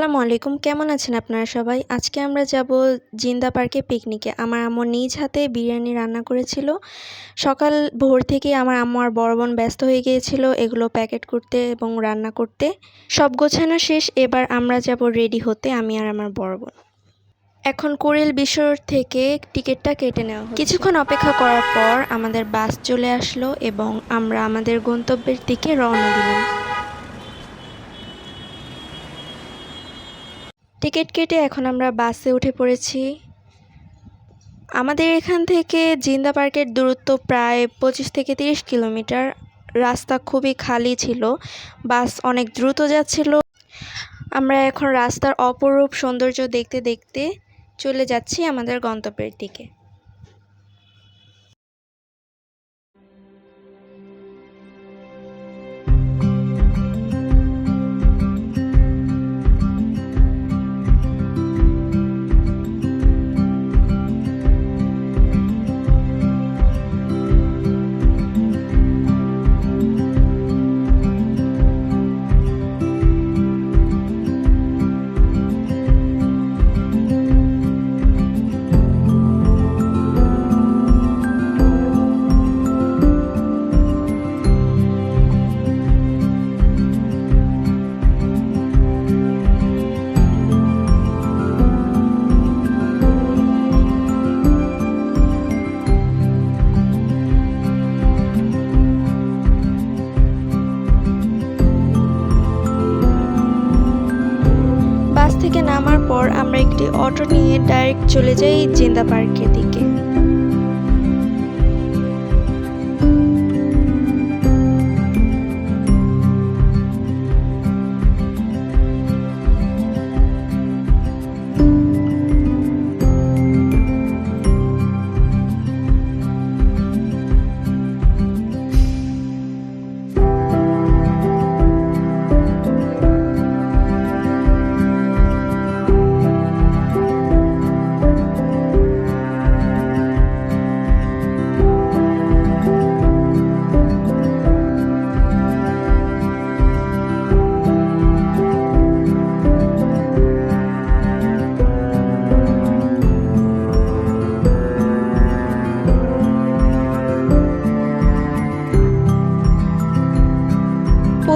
আসসালামু আলাইকুম। কেমন আছেন আপনারা সবাই? আজকে আমরা যাব জিন্দা পার্কে পিকনিকে। আমার আম্মু নিজ হাতে বিরিয়ানি রান্না করেছিল। সকাল ভোর থেকে আমার আম্মু আর বড় বোন ব্যস্ত হয়ে গিয়েছিল এগুলো প্যাকেট করতে এবং রান্না করতে। সব গোছানো শেষ, এবার আমরা যাব রেডি হতে, আমি আর আমার বড় বোন। এখন কোরেল বিশ্বর থেকে টিকিটটা কেটে নেওয়া। কিছুক্ষণ অপেক্ষা করার পর আমাদের বাস চলে আসলো এবং আমরা আমাদের গন্তব্যের দিকে রওনা দিলাম। টিকিট কেটে এখন আমরা বাসে উঠে পড়েছি। আমাদের এখান থেকে জিন্দা পার্কের দূরত্ব প্রায় পঁচিশ থেকে তিরিশ কিলোমিটার। রাস্তা খুবই খালি ছিল। বাস অনেক দ্রুত যাচ্ছিল। আমরা এখন রাস্তার অপরূপ সৌন্দর্য দেখতে দেখতে চলে যাচ্ছি আমাদের গন্তব্যের দিকে। আমরা একটি অটো নিয়ে ডাইরেক্ট চলে যাই জিন্দা পার্কের দিকে।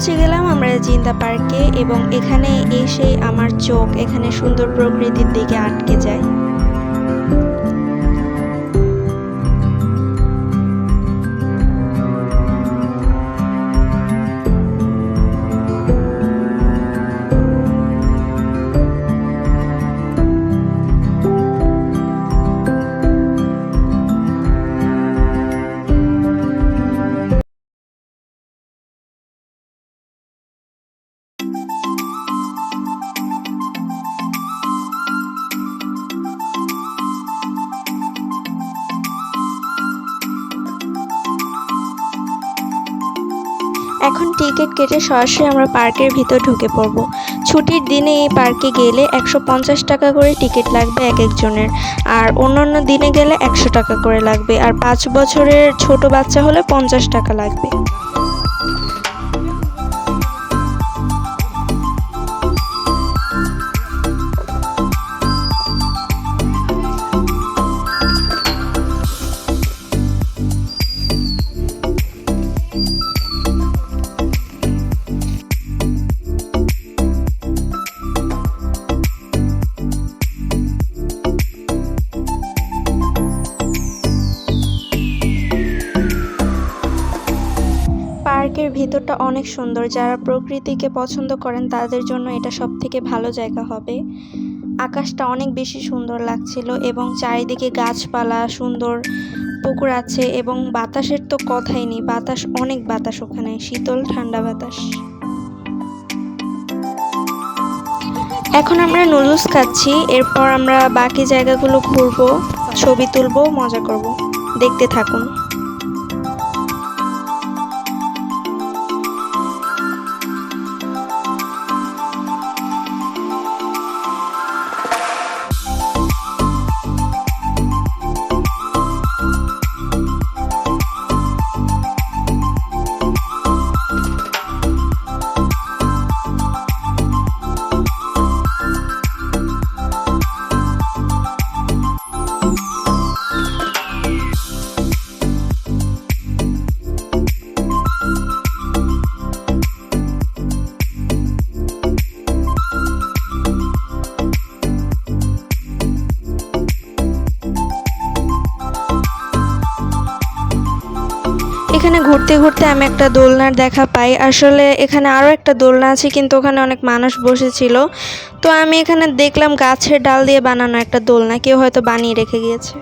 পৌঁছে গেলাম আমরা জিন্দা পার্কে এবং এখানে এসে আমার চোখ এখানে সুন্দর প্রকৃতির দিকে আটকে যায়। এখন টিকিট কেটে সরাসরি আমরা পার্কের ভিতর ঢুকে পড়ব। ছুটির দিনে এই পার্কে গেলে একশো পঞ্চাশ টাকা করে টিকিট লাগবে এক একজনের। আর অন্যান্য দিনে গেলে একশো টাকা করে লাগবে। আর পাঁচ বছরের ছোট বাচ্চা হলে পঞ্চাশ টাকা লাগবে। ভিতরটা অনেক সুন্দর। যারা প্রকৃতিকে পছন্দ করেন, তাদের জন্য এটা সব থেকে ভালো জায়গা হবে। আকাশটা অনেক বেশি সুন্দর লাগছিল এবং চারিদিকে গাছপালা, সুন্দর পুকুর আছে এবং বাতাসের তো কথাই নেই। বাতাস, অনেক বাতাস ওখানে, শীতল, ঠান্ডা বাতাস। এখন আমরা নুডলস খাচ্ছি, এরপর আমরা বাকি জায়গাগুলো ঘুরবো, ছবি তুলবো, মজা করব। দেখতে থাকুন। এখানে ঘুরতে ঘুরতে আমি একটা দোলনার দেখা পাই। আসলে এখানে আরও একটা দোলনা আছে, কিন্তু ওখানে অনেক মানুষ বসেছিল। তো আমি এখানে দেখলাম গাছের ডাল দিয়ে বানানো একটা দোলনা, কেউ হয়তো বানিয়ে রেখে গিয়েছে।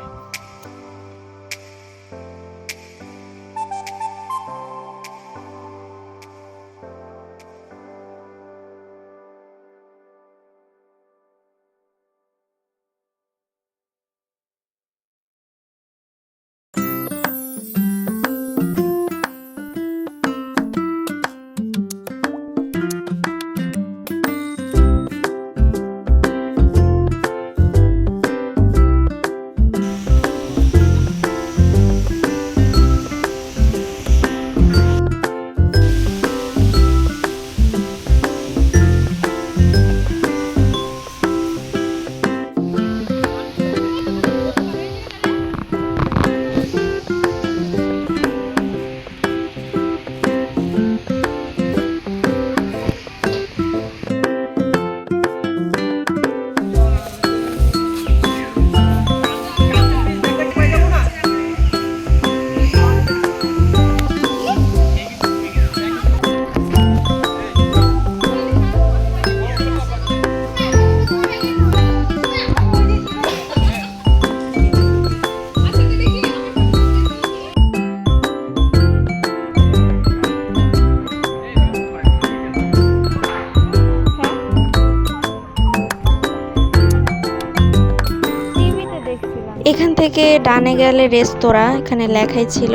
থেকে ডানে গেলে রেস্তোরাঁ এখানে লেখাই ছিল।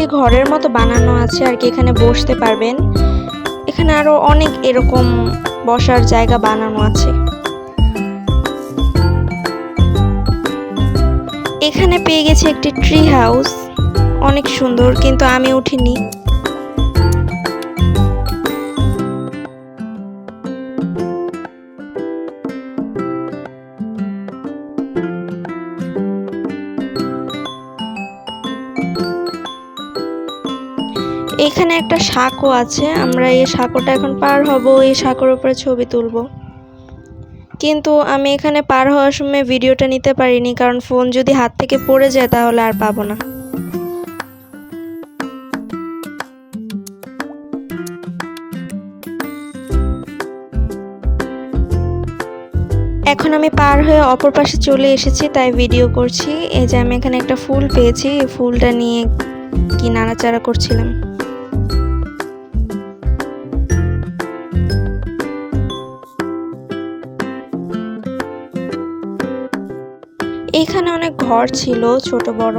একটি ঘরের মতো বানানো আছে আর কি, এখানে বসতে পারবেন। এখানে আরও অনেক এরকম বসার জায়গা বানানো আছে। এখানে পেয়ে গেছে একটি ট্রি হাউস অনেক সুন্দর, কিন্তু আমি উঠিনি। এখানে একটা সাঁকো আছে। আমরা এই সাঁকোটা এখন পার হব, এই সাঁকোর উপরে ছবি তুলব। কিন্তু আমি এখানে পার হওয়ার সময় ভিডিওটা নিতে পারিনি, কারণ ফোন যদি হাত থেকে পড়ে যায় তাহলে আর পাবো না। এখন আমি পার হয়ে অপর পাশে চলে এসেছি, তাই ভিডিও করছি। এই যে আমি এখানে একটা ফুল পেয়েছি, এই ফুলটা নিয়ে কি নাড়াচাড়া করছিলাম। এখানে অনেক ঘর ছিল ছোট বড়।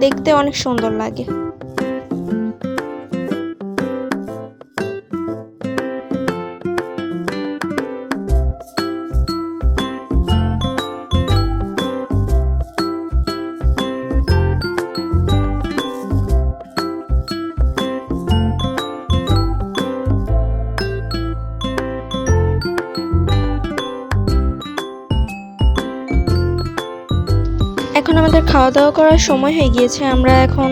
দেখতে অনেক সুন্দর লাগে। এখন আমাদের খাওয়া দাওয়া করার সময় হয়ে গিয়েছে। আমরা এখন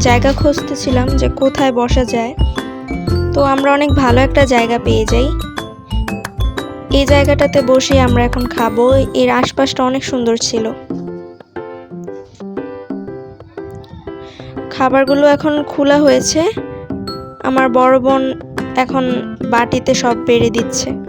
জায়গা খুঁজতেছিলাম যে কোথায় বসা যায়। তো আমরা অনেক ভালো একটা জায়গা পেয়ে যাই। এই জায়গাটাতে বসে আমরা এখন খাব। এর আশপাশটা অনেক সুন্দর ছিল। খাবারগুলো এখন খোলা হয়েছে। আমার বড় বোন এখন বাটিতে সব বেড়ে দিচ্ছে।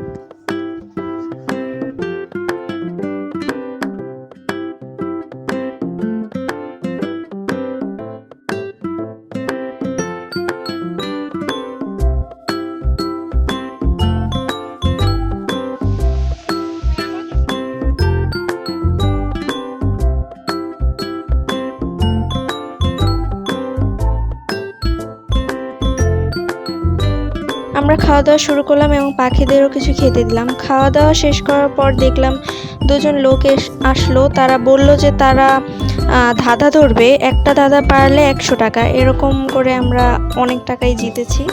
আমরা খাওয়া দাওয়া শুরু করলাম এবং পাখিদেরও কিছু খেতে দিলাম। খাওয়া দাওয়া শেষ করার পর দেখলাম দুজন লোক আসলো। তারা বলল যে তারা ধাঁধা ধরবে। একটা ধাঁধা পারলে একশো টাকা। এরকম করে আমরা অনেক টাকাই জিতেছি।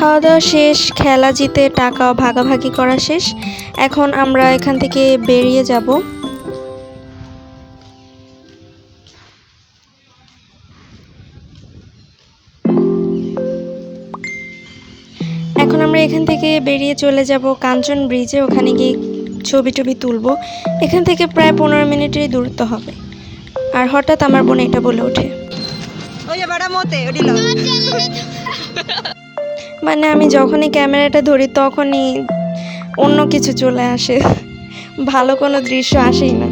খাওয়া দাওয়া শেষ খেলা জিতে টাকা ভাগাভাগি করা শেষ। এখন আমরা এখান থেকে বেরিয়ে যাব। এখন আমরা এখান থেকে বেরিয়ে চলে যাব কাঞ্চন ব্রিজে। ওখানে গিয়ে ছবি টবি তুলবো। এখান থেকে প্রায় পনেরো মিনিটেরই দূরত্ব হবে। আর হঠাৎ আমার বোন এটা বলে ওঠে। Oye, para mote, orilo. মানে আমি যখনই ক্যামেরাটা ধরি তখনই অন্য কিছু চলে আসে। ভালো কোনো দৃশ্য আসেই না।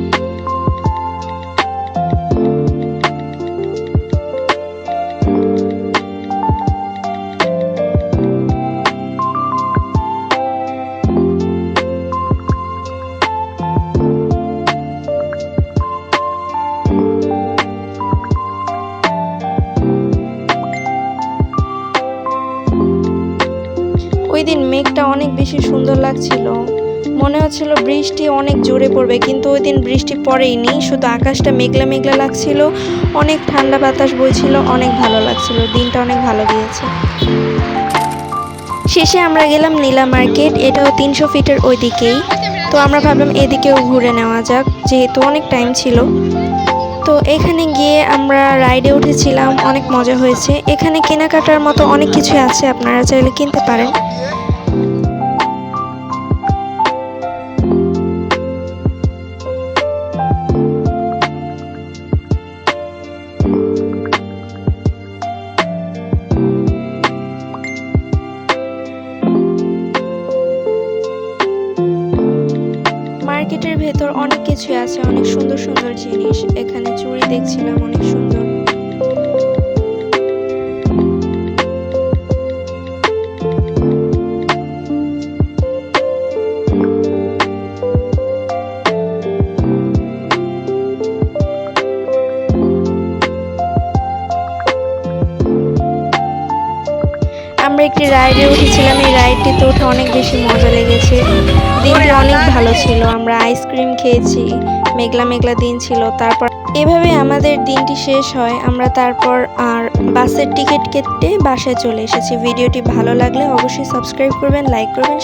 অনেক বেশি সুন্দর লাগছিল। মনে হচ্ছিল বৃষ্টি অনেক জোরে পড়বে, কিন্তু ওই দিন বৃষ্টি পড়েইনি, শুধু আকাশটা মেঘলা মেঘলা লাগছিল, অনেক ঠান্ডা বাতাস বইছিল, অনেক ভালো লাগছিল, দিনটা অনেক ভালো গিয়েছে। শেষে আমরা গেলাম নীলা মার্কেট, এটাও তিনশো ফিটের ওই দিকেই তো আমরা ভাবলাম এদিকেও ঘুরে নেওয়া যাক, যেহেতু অনেক টাইম ছিল। তো এখানে গিয়ে আমরা রাইডে উঠেছিলাম, অনেক মজা হয়েছে। এখানে কেনাকাটার মতো অনেক কিছু আছে, আপনারা চাইলে কিনতে পারেন। কিছু আছে অনেক সুন্দর সুন্দর জিনিস। এখানে চুড়ি দেখছিলাম অনেক সুন্দর। একটি রাইডে উঠেছিলাম। এই রাইডটিতে উঠে অনেক বেশি মজা লেগেছে। দিনটি অনেক ভালো ছিল। আমরা আইসক্রিম খেয়েছি। মেঘলা মেঘলা দিন ছিল। তারপর এভাবে আমাদের দিনটি শেষ হয়। আমরা তারপর আর বাসের টিকিট কেটে বাসায় চলে এসেছি। ভিডিওটি ভালো লাগলে অবশ্যই সাবস্ক্রাইব করবেন, লাইক করবেন